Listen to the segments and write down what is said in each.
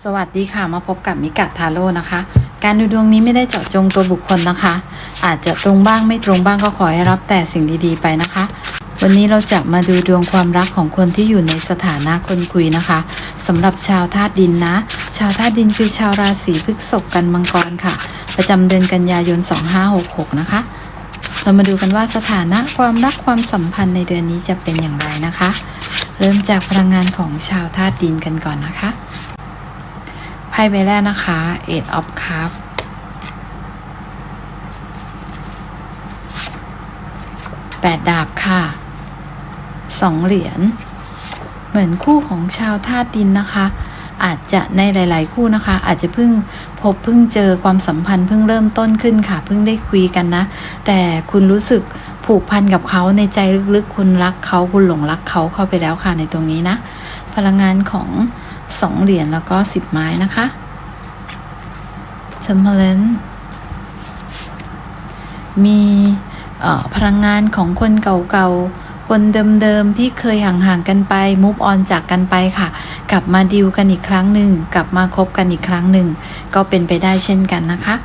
สวัสดีค่ะมาพบกับมิกะทาโร่นะคะ การดูดวงนี้ไม่ได้เจาะจงตัวบุคคลนะคะ อาจจะตรงบ้างไม่ตรงบ้างก็ขอให้รับแต่สิ่งดีๆไปนะคะ วันนี้เราจะมาดูดวงความรักของคนที่อยู่ในสถานะคนคุยนะคะสำหรับชาวธาตุดินนะ ชาวธาตุดินคือชาวราศีพฤษภกันมังกรค่ะ ประจำเดือนกันยายน 2566 นะคะ เรามาดูกันว่าสถานะความรักความสัมพันธ์ในเดือนนี้จะเป็นอย่างไรนะคะ เริ่มจากพลังงานของชาวธาตุดินกันก่อนนะคะ ใบแรกนะคะ Eight of Cups แปดดาบค่ะสองเหรียญ เหมือนคู่ของชาวธาตุดินนะคะ อาจจะในหลาย ๆ คู่นะคะ อาจจะเพิ่งพบเพิ่งเจอความสัมพันธ์เพิ่งเริ่มต้นขึ้นค่ะ เพิ่งได้คุยกันนะ แต่คุณรู้สึกผูกพันกับเขาในใจลึก ๆ คุณรักเขาคุณหลงรักเขาเข้าไปแล้วค่ะในตรงนี้นะ พลังงานของ สองเหรียญแล้วก็สิบไม้นะคะเซมเพลนมีพลังงานของคนเก่าๆ คนเดิมๆ ที่เคยห่างๆ กันไปมูฟออนจากกันไปค่ะ กลับมาดิวกันอีกครั้งหนึ่ง กลับมาคบกันอีกครั้งหนึ่ง ก็เป็นไปได้เช่นกันนะคะ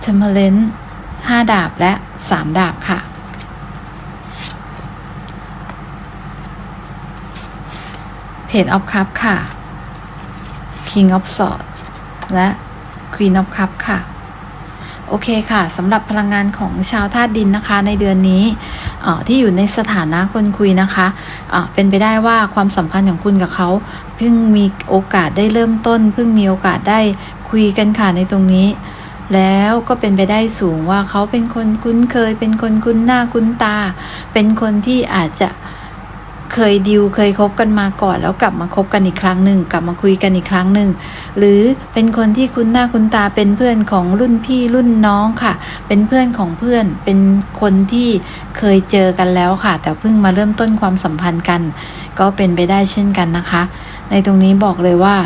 เทมเพลนห้าดาบและสามดาบค่ะ เพจออฟคัพค่ะ King of Swords และ Queen of Cup ค่ะ โอเคค่ะสำหรับพลังงานของชาวธาตุดินนะคะ ในเดือนนี้ที่อยู่ในสถานะคนคุยนะคะเอ่อเป็นไปได้ว่าความสัมพันธ์ของคุณกับเขาเพิ่งมีโอกาสได้เริ่มต้น เพิ่งมีโอกาสได้คุยกันค่ะในตรงนี้ แล้วก็เป็นไปได้สูงว่าเขาเป็นคนคุ้นเคย เป็นคนคุ้นหน้าคุ้นตา เป็นคนที่อาจจะ เคยดิวเคยคบกันมาก่อน แล้วกลับมาคบกันอีกครั้งหนึ่ง กลับมาคุยกันอีกครั้งหนึ่ง หรือเป็นคนที่คุ้นหน้าคุ้นตาเป็นเพื่อนของรุ่นพี่รุ่นน้องค่ะ เป็นเพื่อนของเพื่อน เป็นคนที่เคยเจอกันแล้วค่ะ แต่เพิ่งมาเริ่มต้นความสัมพันธ์กัน ก็เป็นไปได้เช่นกันนะคะ ในตรงนี้บอกเลยว่า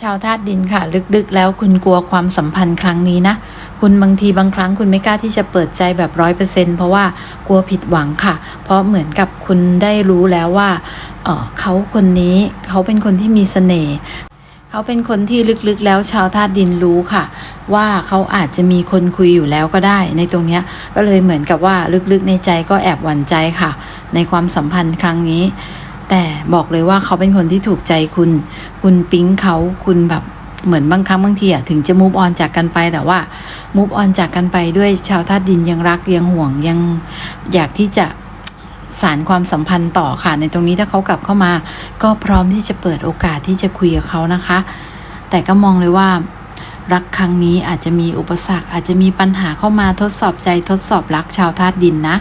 ชาวธาตุดินค่ะ ลึกๆ แล้วคุณกลัวความสัมพันธ์ครั้งนี้นะ คุณบางทีบางครั้งคุณไม่กล้าที่จะเปิดใจแบบร้อยเปอร์เซ็นเพราะว่ากลัวผิดหวังค่ะ เพราะเหมือนกับคุณได้รู้แล้วว่าเออเขาคนนี้เขาเป็นคนที่มีเสน่ห์เขาเป็นคนที่ลึกๆแล้วชาวธาตุดินรู้ค่ะ ว่าเขาอาจจะมีคนคุยอยู่แล้วก็ได้ ในตรงเนี้ยก็เลยเหมือนกับว่าลึกๆในใจก็แอบหวั่นใจค่ะ ในความสัมพันธ์ครั้งนี้ แต่บอกเลยว่าเขาเป็นคนที่ถูกใจคุณ คุณปิ๊งเขาคุณแบบ เหมือนบางครั้งบางทีอะถึงจะมูฟออนจากกันไปแต่ว่ามูฟออนจากกันไปด้วยชาวธาตุดินยังรักยังห่วงยังอยากที่จะสารความสัมพันธ์ต่อค่ะ ในตรงนี้ถ้าเขากลับเข้ามา ก็พร้อมที่จะเปิดโอกาสที่จะคุยกับเขานะคะ แต่ก็มองเลยว่า รักครั้งนี้อาจจะมีอุปสรรค อาจจะมีปัญหาเข้ามาทดสอบใจทดสอบรักชาวธาตุดินนะ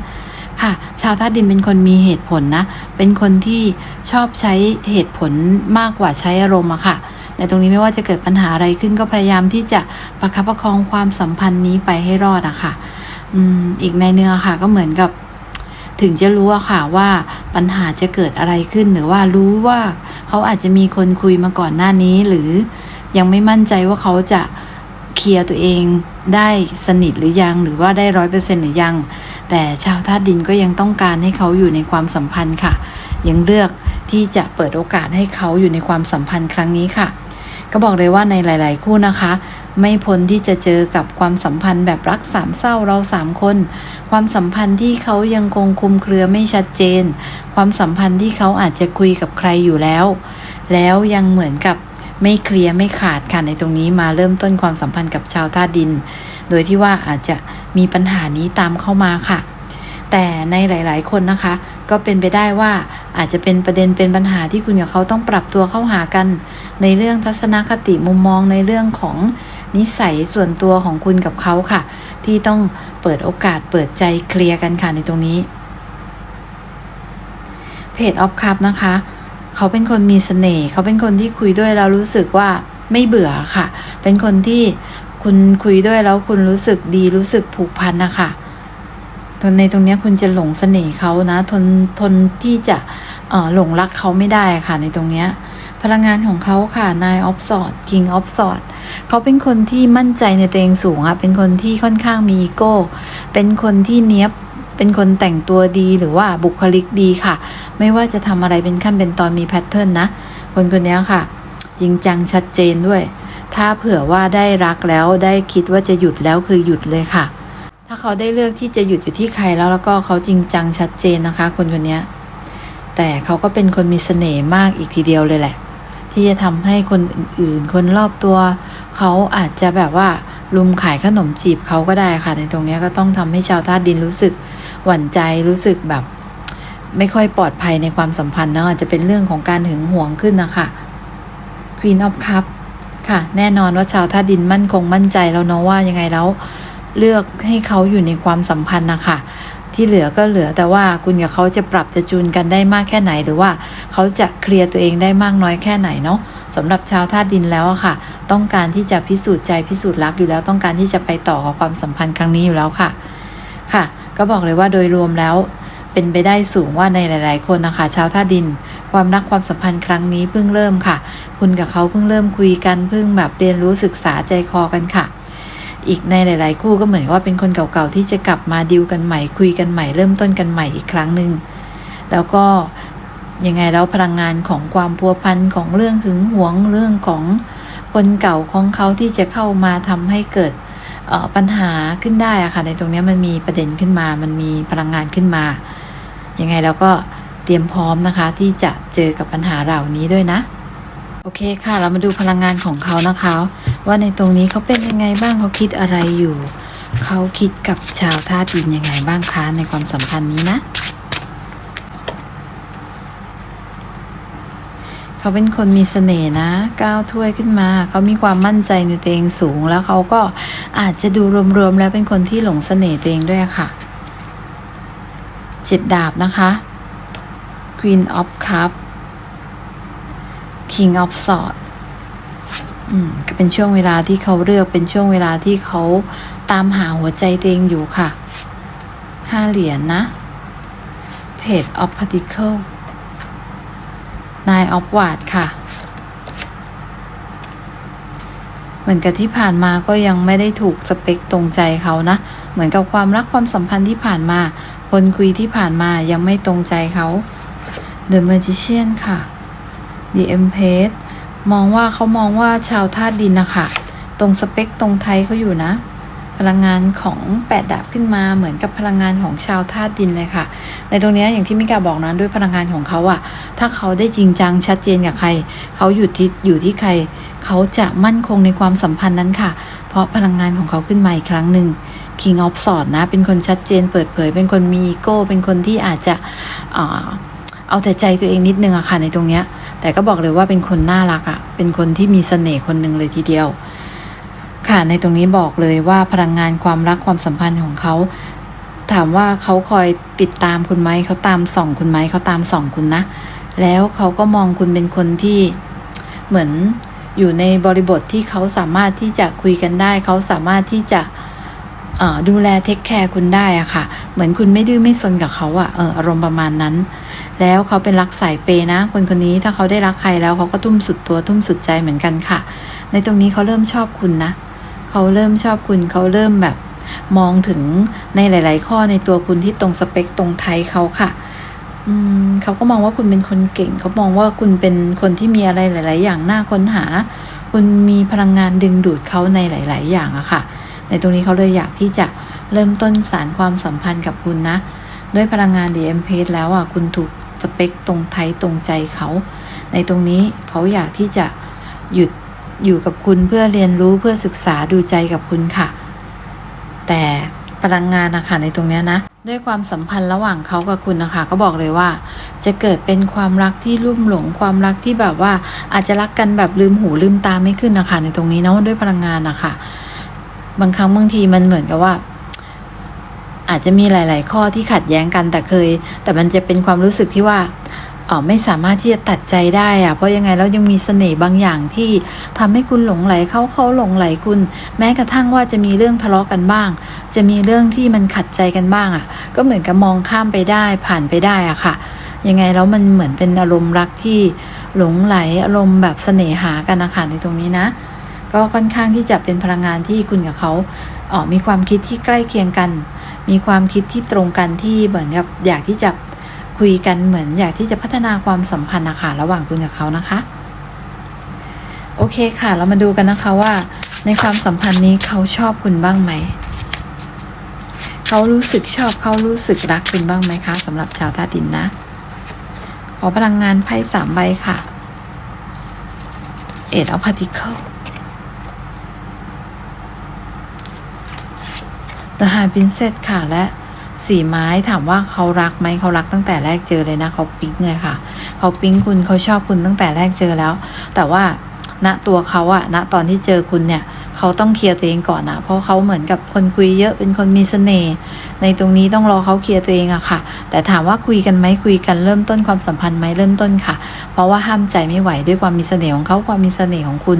ค่ะ ชาวธาตุดินเป็นคนมีเหตุผลนะ เป็นคนที่ชอบใช้เหตุผลมากกว่าใช้อารมณ์อะค่ะ ในตรงนี้ไม่ว่าจะเกิดปัญหาอะไรขึ้นก็พยายามที่จะประคับประคองความสัมพันธ์นี้ไปให้รอดอะค่ะอืมอีกในเนื้อค่ะก็เหมือนกับ ถึงจะรู้อะค่ะว่าปัญหาจะเกิดอะไรขึ้นหรือว่ารู้ว่าเขาอาจจะมีคนคุยมาก่อนหน้านี้ หรือยังไม่มั่นใจว่าเขาจะเคลียร์ตัวเองได้สนิทหรือยัง หรือว่าได้ร้อยเปอร์เซ็นหรือยัง แต่ชาวธาตุดินก็ยังต้องการให้เขาอยู่ในความสัมพันธ์ค่ะ ยังเลือกที่จะเปิดโอกาสให้เขาอยู่ในความสัมพันธ์ครั้งนี้ค่ะ ก็บอกเลยว่าในหลาย ๆ คู่นะคะ ไม่พ้นที่จะเจอกับความสัมพันธ์แบบรักสามเศร้าเราสามคน ความสัมพันธ์ที่เขายังคงคุมเครือไม่ชัดเจน ความสัมพันธ์ที่เขาอาจจะคุยกับใครอยู่แล้ว แล้วยังเหมือนกับไม่เคลียร์ไม่ขาดค่ะในตรงนี้มาเริ่มต้นความสัมพันธ์กับชาวธาดิน โดยที่ว่าอาจจะมีปัญหานี้ตามเข้ามาค่ะ แต่ในหลาย ๆ คนนะคะ ก็เป็นไปได้ว่าอาจจะเป็นประเด็นเป็นปัญหาที่คุณกับเขาต้องปรับตัวเข้าหากัน ในเรื่องทัศนคติมุมมองในเรื่องของนิสัยส่วนตัวของคุณกับเขาค่ะ ที่ต้องเปิดโอกาสเปิดใจเคลียร์กันค่ะในตรงนี้เพจออฟคัพนะคะ เขาเป็นคนมีเสน่ห์เขาเป็นคนที่คุยด้วยแล้วรู้สึกว่าไม่เบื่อค่ะ เป็นคนที่คุณคุยด้วยแล้วคุณรู้สึกดีรู้สึกผูกพันนะคะ ทนในตรงนี้คุณจะหลงเสน่ห์เขานะ ทนทนที่จะเอ่อหลงรักเขาไม่ได้ค่ะในตรงเนี้ยพลังงานของเขาค่ะ Nine of Swords King of Swords เขาเป็นคนที่มั่นใจในตัวเองสูงอะเป็นคนที่ค่อนข้างมีอีโก้ เป็นคนที่เนี้ยบเป็นคนแต่งตัวดีหรือว่าบุคลิกดีค่ะ ไม่ว่าจะทำอะไรเป็นขั้นเป็นตอนมีแพทเทิร์นนะ คนคนนี้ค่ะ จริงจังชัดเจนด้วย ถ้าเผื่อว่าได้รักแล้วได้คิดว่าจะหยุดแล้วคือหยุดเลยค่ะ ถ้าเขาได้เลือกที่จะหยุดอยู่ที่ใครแล้วแล้วก็เขาจริงจังชัดเจนนะคะ คนคนนี้แต่เขาก็เป็นคนมีเสน่ห์มากอีกทีเดียวเลยแหละ ที่จะทำให้คนอื่นๆ คนรอบตัว เขาอาจจะแบบว่าลุมขายขนมจีบเขาก็ได้ค่ะ ในตรงนี้ก็ต้องทำให้ชาวธาตุดินรู้สึกหวั่นใจรู้สึกแบบ ไม่ค่อยปลอดภัยในความสัมพันธ์เนาะอาจจะเป็นเรื่องของการหึงหวงขึ้นนะคะ Queen of Cup ค่ะ แน่นอนว่าชาวธาตุดินมั่นคงมั่นใจแล้วเนาะว่ายังไงแล้ว เลือกให้เขาอยู่ในความสัมพันธ์นะคะที่เหลือก็เหลือแต่ว่าคุณกับเขาจะปรับจะจูนกันได้มากแค่ไหน หรือว่าเขาจะเคลียร์ตัวเองได้มากน้อยแค่ไหนเนาะสำหรับชาวธาตุดินแล้วอะค่ะ ต้องการที่จะพิสูจน์ใจพิสูจน์รักอยู่แล้ว ต้องการที่จะไปต่อกับความสัมพันธ์ครั้งนี้อยู่แล้วค่ะ ค่ะ ก็บอกเลยว่าโดยรวมแล้วเป็นไปได้สูงว่าในหลาย ๆ คนนะคะชาวธาตุดิน ความรักความสัมพันธ์ครั้งนี้เพิ่งเริ่มค่ะ คุณกับเขาเพิ่งเริ่มคุยกันเพิ่งแบบเรียนรู้ศึกษาใจคอกันค่ะ อีกในหลาย ๆ คู่ก็เหมือนว่าเป็นคนเก่าๆที่จะกลับมาดิวกันใหม่ คุยกันใหม่เริ่มต้นกันใหม่อีกครั้งหนึ่งแล้วก็ยังไงแล้วพลังงานของความพัวพันของเรื่องหึงหวงเรื่องของคนเก่าของเขาที่จะเข้ามาทำให้เกิดปัญหาขึ้นได้อะค่ะในตรงนี้มันมีประเด็นขึ้นมา มันมีพลังงานขึ้นมายังไงแล้วก็เตรียมพร้อมนะคะ ที่จะเจอกับปัญหาเหล่านี้ด้วยนะ โอเคค่ะ เรามาดูพลังงานของเขานะคะ ว่าในตรงนี้เขาเป็นยังไงบ้างเขาคิดอะไรอยู่ เขาคิดกับชาวธาตุดินยังไงบ้างคะในความสัมพันธ์นี้นะ เขาเป็นคนมีเสน่ห์นะก้าวถ้วยขึ้นมา เขามีความมั่นใจในตัวเองสูง แล้วเขาก็อาจจะดูรวมๆแล้วเป็นคนที่หลงเสน่ห์ตัวเองด้วยค่ะเจ็ดดาบนะคะ Queen of Cup King of Swords อืมก็เป็นช่วงเวลาที่เขาเลือกเป็นช่วงเวลาที่เขาตามหาหัวใจตัวเองอยู่ค่ะห้าเหรียญนนะ Page of Particle Nine of w a r d ค่ะ เหมือนกับที่ผ่านมาก็ยังไม่ได้ถูกสเปคตรงใจเขานะ เหมือนกับความรักความสัมพันธ์ที่ผ่านมา คนคุยที่ผ่านมายังไม่ตรงใจเขา The Magician ค่ะ The Empress มองว่าเขามองว่าชาวธาตุดินนะคะตรงสเปคตรงไทยเขาอยู่นะ พลังงานของแปดดาบขึ้นมาเหมือนกับพลังงานของชาวธาตุดินเลยค่ะ ในตรงนี้อย่างที่มิกาบอกนะด้วยพลังงานของเขาอะถ้าเขาได้จริงจังชัดเจนกับใคร เขาอยู่ที่อยู่ที่ใคร เขาจะมั่นคงในความสัมพันธ์นั้นค่ะ เพราะพลังงานของเขาขึ้นมาอีกครั้งหนึ่ง King of s w o r d นะ เป็นคนชัดเจนเปิดเผย เป็นคนมีอีโก้ เป็นคนที่อาจจะเอาแต่ใจตัวเองนิดนึงอะค่ะในตรงเนี้ย แต่ก็บอกเลยว่าเป็นคนน่ารักอะเป็นคนที่มีเสน่ห์คนหนึ่งเลยทีเดียว ค่ะ ในตรงนี้บอกเลยว่าพลังงานความรักความสัมพันธ์ของเขา ถามว่าเขาคอยติดตามคุณไหม เขาตามส่องคุณไหม เขาตามส่องคุณนะ แล้วเขาก็มองคุณเป็นคนที่เหมือนอยู่ในบริบทที่เขาสามารถที่จะคุยกันได้ เขาสามารถที่จะดูแลเทคแคร์คุณได้อะค่ะ เหมือนคุณไม่ดื้อไม่ซนกับเขาอะอารมณ์ประมาณนั้น แล้วเขาเป็นรักสายเปย์นะ คนคนนี้ถ้าเขาได้รักใครแล้วเขาก็ทุ่มสุดตัวทุ่มสุดใจเหมือนกันค่ะ ในตรงนี้เขาเริ่มชอบคุณนะเขาเริ่มชอบคุณเขาเริ่มแบบ มองถึงในหลาย ๆ ข้อในตัวคุณที่ตรงสเปคตรงไทยเขาค่ะอืมเขาก็มองว่าคุณเป็นคนเก่ง เขามองว่าคุณเป็นคนที่มีอะไรหลาย ๆ อย่างน่าค้นหา คุณมีพลังงานดึงดูดเขาในหลาย ๆ อย่างอะค่ะ ในตรงนี้เขาเลยอยากที่จะเริ่มต้นสารความสัมพันธ์กับคุณนะ ด้วยพลังงาน DM p a g e แล้วอะคุณถูก สเปคตรงไทยตรงใจเขา ในตรงนี้เขาอยากที่จะหยุดอยู่กับคุณเพื่อเรียนรู้เพื่อศึกษาดูใจกับคุณค่ะ แต่พลังงานนะคะในตรงนี้นะ ด้วยความสัมพันธ์ระหว่างเขากับคุณนะคะ ก็บอกเลยว่า จะเกิดเป็นความรักที่ลุ่มหลงความรักที่แบบว่าอาจจะรักกันแบบลืมหูลืมตาไม่ขึ้นนะคะ ในตรงนี้เนาะด้วยพลังงานนะคะ บางครั้งบางทีมันเหมือนกับว่า อาจจะมีหลาย ๆ ข้อที่ขัดแย้งกันแต่เคย แต่มันจะเป็นความรู้สึกที่ว่าออไม่สามารถที่จะตัดใจได้อะเพราะยังไงแล้วยังมีเสน่ห์บางอย่างที่ทำให้คุณหลงไหลเขาเขาหลงไหลคุณ แม้กระทั่งว่าจะมีเรื่องทะเลาะกันบ้าง จะมีเรื่องที่มันขัดใจกันบ้างอะก็เหมือนกับมองข้ามไปได้ผ่านไปได้อะค่ะ ยังไงแล้วมันเหมือนเป็นอารมณ์รักที่หลงไหลอารมณ์แบบเสน่หากันนะคะในตรงนี้นะ ก็ค่อนข้างที่จะเป็นพลังงานที่คุณกับเขาเออมีความคิดที่ใกล้เคียงกัน มีความคิดที่ตรงกันที่เหมือนกับอยากที่จะคุยกันเหมือนอยากที่จะพัฒนาความสัมพันธ์นะคะระหว่างคุณกับเขานะคะ โอเคค่ะ เรามาดูกันนะคะว่าในความสัมพันธ์นี้เขาชอบคุณบ้างไหม เขารู้สึกชอบเขารู้สึกรักคุณบ้างไหมคะสำหรับชาวธาตุดินนะขอพลังงานไพ่สามใบค่ะ Eight of Pentacles The High Princess ค่ ฮาพิซซ์เซตค่ะและสีไม้ถามว่าเขารักไหมเขารักตั้งแต่แรกเจอเลยนะเขาปิ๊งเลยค่ะ เขาปิ๊งคุณเขาชอบคุณตั้งแต่แรกเจอแล้ว แต่ว่าณตัวเขาอะณตอนที่เจอคุณเนี่ยเขาต้องเคลียร์ตัวเองก่อนนะเพราะเขาเหมือนกับคนคุยเยอะเป็นคนมีเสน่ห์ในตรงนี้ต้องรอเขาเคลียร์ตัวเองอะค่ะ แต่ถามว่าคุยกันไหมคุยกันเริ่มต้นความสัมพันธ์ไหมเริ่มต้นค่ะ เพราะว่าห้ามใจไม่ไหวด้วยความมีเสน่ห์ของเขาความมีเสน่ห์ของคุณ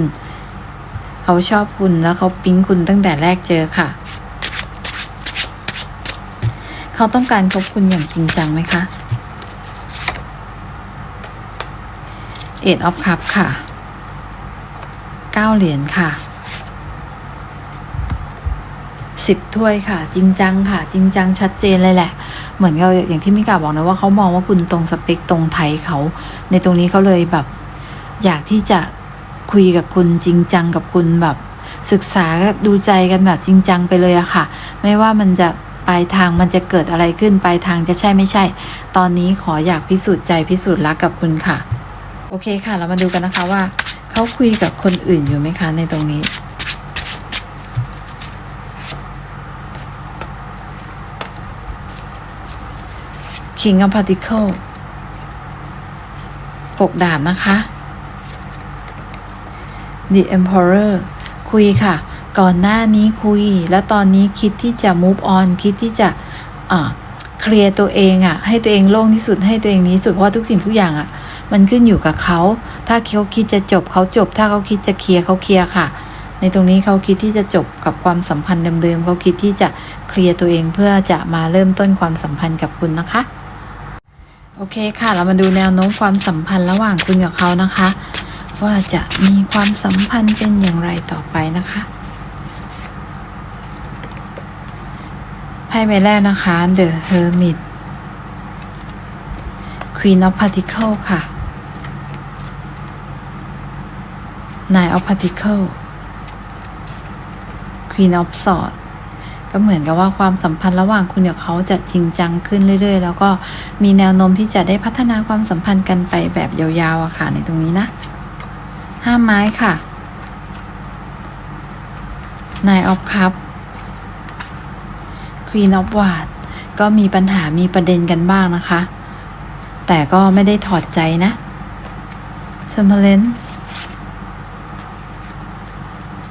เขาชอบคุณแล้วเขาปิ๊งคุณตั้งแต่แรกเจอค่ะ เขาต้องการคบคุณอย่างจริงจังไหมคะเอ็ดออฟคัพค่ะเก้าเหรียญค่ะสิบถ้วยค่ะ จริงจังค่ะ จริงจังชัดเจนเลยแหละ เหมือนกับอย่างที่มิกาบอกนะว่าเขามองว่าคุณตรงสเปคตรงไทยเขา ในตรงนี้เขาเลยแบบ อยากที่จะคุยกับคุณจริงจังกับคุณแบบ ศึกษาดูใจกันแบบจริงจังไปเลยอะค่ะ ไม่ว่ามันจะ ปลายทางมันจะเกิดอะไรขึ้นปลายทางจะใช่ไม่ใช่ ตอนนี้ขออยากพิสูจน์ใจพิสูจน์รักกับคุณค่ะ โอเคค่ะ เรามาดูกันนะคะว่าเขาคุยกับคนอื่นอยู่ไหมคะในตรงนี้ King of Particle ปกดาบนะคะ The Emperor คุยค่ะ ก่อนหน้านี้คุย แล้วตอนนี้คิดที่จะ move on คิดที่จะเคลียร์ตัวเองอะ่ะ ให้ตัวเองโล่งที่สุดให้ตัวเองนี้สุดเพราะาทุกสิ่งทุกอย่างอะ่ะ มันขึ้นอยู่กับเขา ถ้าเขาคิดจะจบเขาจบ ถ้าเขาคิดจะเคลียร์เขาเคลียร์ค่ะ ในตรงนี้เขาคิดที่จะจบกับความสัมพันธ์เดิมๆเขาคิดที่จะเคลียร์ตัวเองเพื่อจะมาเริ่มต้นความสัมพันธ์กับคุณนะคะโอเคค่ะ เรามาดูแนวโน้มความสัมพันธ์ระหว่างคุณกับเขานะคะ ว่าจะมีความสัมพันธ์เป็นอย่างไรต่อไปนะคะ พ่ใบแรกนะคะ The Hermit Queen of Pentacles ค่ะ Nine of Pentacles Queen of Sword ก็เหมือนกับว่าความสัมพันธ์ระหว่างคุณกับเขาจะจริงจังขึ้นเรื่อย ๆ แล้วก็มีแนวโน้มที่จะได้พัฒนาความสัมพันธ์กันไปแบบยาวๆอะค่ะในตรงนี้นะห้าไม้ค่ะ Nine of Cup Queen of w a d ก็มีปัญหามีประเด็นกันบ้างนะคะ แต่ก็ไม่ได้ถอดใจนะ t e m p e r a n c e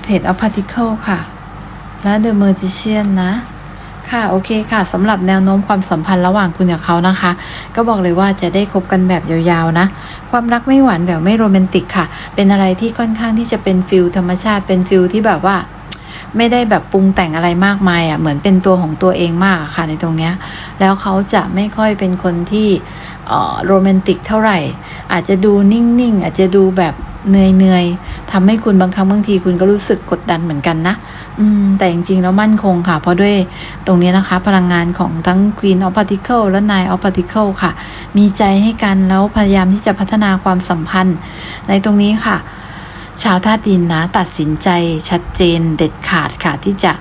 Page of Particle ค่ะ และ The Magician นะค่ะโอเคค่ะสำหรับแนวโน้มความสัมพันธ์ระหว่างคุณกับเขานะคะ ก็บอกเลยว่าจะได้คบกันแบบยาวๆนะ ความรักไม่หวานแบบไม่โรแมนติกค่ะ เป็นอะไรที่ค่อนข้างที่จะเป็นฟิลธรรมชาติเป็นฟิลที่แบบว่า ไม่ได้แบบปรุงแต่งอะไรมากมายอะ่ะเหมือนเป็นตัวของตัวเองมากค่ะในตรงเนี้ยแล้วเขาจะไม่ค่อยเป็นคนที่โรแมนติกเท่าไหร่ อาจจะดูนิ่งๆอาจจะดูแบบเหนื่อยๆทำให้คุณบางครั้งบางทีคุณก็รู้สึกกดดันเหมือนกันนะอืมแต่จริงๆแล้วมั่นคงค่ะ เพราะด้วยตรงนี้นะคะ พลังงานของทั้ง Queen of Particle และ Nine of Particle ค่ะ มีใจให้กันแล้วพยายามที่จะพัฒนาความสัมพันธ์ ในตรงนี้ค่ะ ชาวธาตุดินนะตัดสินใจชัดเจนเด็ดขาดค่ะที่จะ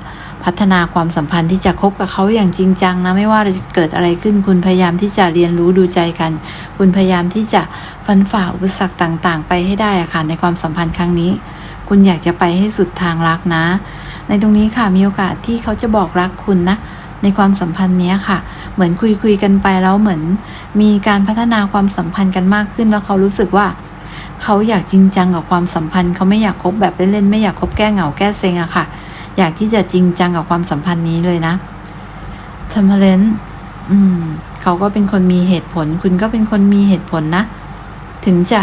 พัฒนาความสัมพันธ์ที่จะคบกับเขาอย่างจริงจังนะไม่ว่าจะเกิดอะไรขึ้นคุณพยายามที่จะเรียนรู้ดูใจกัน คุณพยายามที่จะฟันฝ่าอุปสรรคต่าง ๆ ไปให้ได้อะค่ะในความสัมพันธ์ครั้งนี้ คุณอยากจะไปให้สุดทางรักนะ ในตรงนี้ค่ะมีโอกาสที่เขาจะบอกรักคุณนะในความสัมพันธ์นี้ค่ะ เหมือนคุยคุยๆกันไปแล้วเหมือน มีการพัฒนาความสัมพันธ์กันมากขึ้นแล้วเขารู้สึกว่า เขาอยากจริงจังกับความสัมพันธ์เขาไม่อยากคบแบบเล่นๆไม่อยากคบแก้เหงาแก้เซ็งอะค่ะ อยากที่จะจริงจังกับความสัมพันธ์นี้เลยนะทำเลนอืมเขาก็เป็นคนมีเหตุผล คุณก็เป็นคนมีเหตุผลนะ ถึงจะ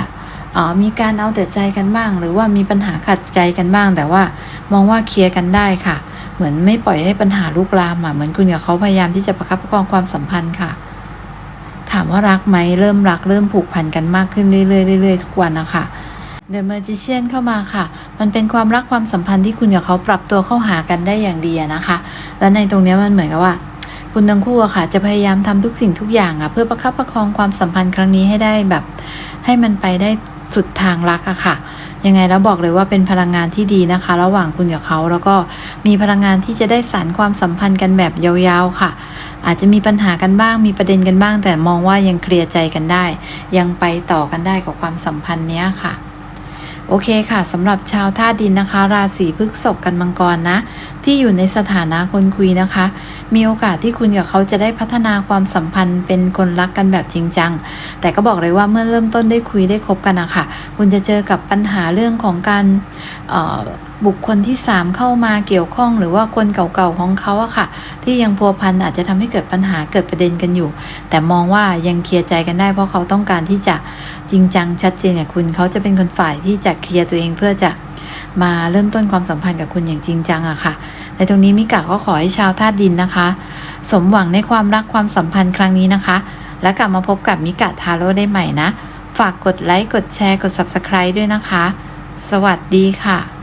อ๋อมีการเอาแต่ใจกันบ้าง หรือว่ามีปัญหาขัดใจกันบ้าง แต่ว่ามองว่าเคลียร์กันได้ค่ะ เหมือนไม่ปล่อยให้ปัญหาลุกลามอะเหมือนคุณกับเขาพยายามที่จะประคับประคองความสัมพันธ์ค่ะามว่ารักไหมเริ่มรักเริ่มผูกพันกันมากขึ้นเรื่อยๆเรื่อยๆทุกวันนะคะเดอะเมอร์จิเดียนเข้ามาค่ะ มันเป็นความรักความสัมพันธ์ที่คุณกับเขาปรับตัวเข้าหากันได้อย่างดีนะคะ และในตรงนี้มันเหมือนกับว่า คุณทั้งคู่อะค่ะ จะพยายามทำทุกสิ่งทุกอย่างอะเพื่อประคับประคองความสัมพันธ์ครั้งนี้ให้ได้แบบ ให้มันไปได้ สุดทางรักอะค่ะ ยังไงแล้วบอกเลยว่าเป็นพลังงานที่ดีนะคะ ระหว่างคุณกับเขาแล้วก็มีพลังงานที่จะได้สานความสัมพันธ์กันแบบยาวๆค่ะ อาจจะมีปัญหากันบ้างมีประเด็นกันบ้าง แต่มองว่ายังเคลียร์ใจกันได้ ยังไปต่อกันได้กับความสัมพันธ์เนี้ยค่ะ โอเคค่ะสำหรับชาวธาตุดินนะคะ ราศีพฤกษภกันมังกรนะ ที่อยู่ในสถานะคนคุยนะคะ มีโอกาสที่คุณกับเขาจะได้พัฒนาความสัมพันธ์เป็นคนรักกันแบบจริงจัง แต่ก็บอกเลยว่าเมื่อเริ่มต้นได้คุยได้คบกันนะคะคุณจะเจอกับปัญหาเรื่องของการเอ่อ บุคคลที่ 3 เข้ามาเกี่ยวข้อง หรือว่าคนเก่าๆของเขาอะค่ะ ที่ยังพัวพันอาจจะทำให้เกิดปัญหาเกิดประเด็นกันอยู่ แต่มองว่ายังเคลียร์ใจกันได้ เพราะเขาต้องการที่จะจริงจังชัดเจนกับคุณเขาจะเป็นคนฝ่ายที่จะเคลียร์ตัวเองเพื่อจะมาเริ่มต้นความสัมพันธ์กับคุณอย่างจริงจังอะค่ะ ในตรงนี้มิกะก็ขอให้ชาวธาตุดินนะคะ สมหวังในความรักความสัมพันธ์ครั้งนี้นะคะ และกลับมาพบกับมิกะทาโร่ได้ใหม่นะ ฝากกดไลค์กดแชร์กด Subscribe ด้วยนะคะ สวัสดีค่ะ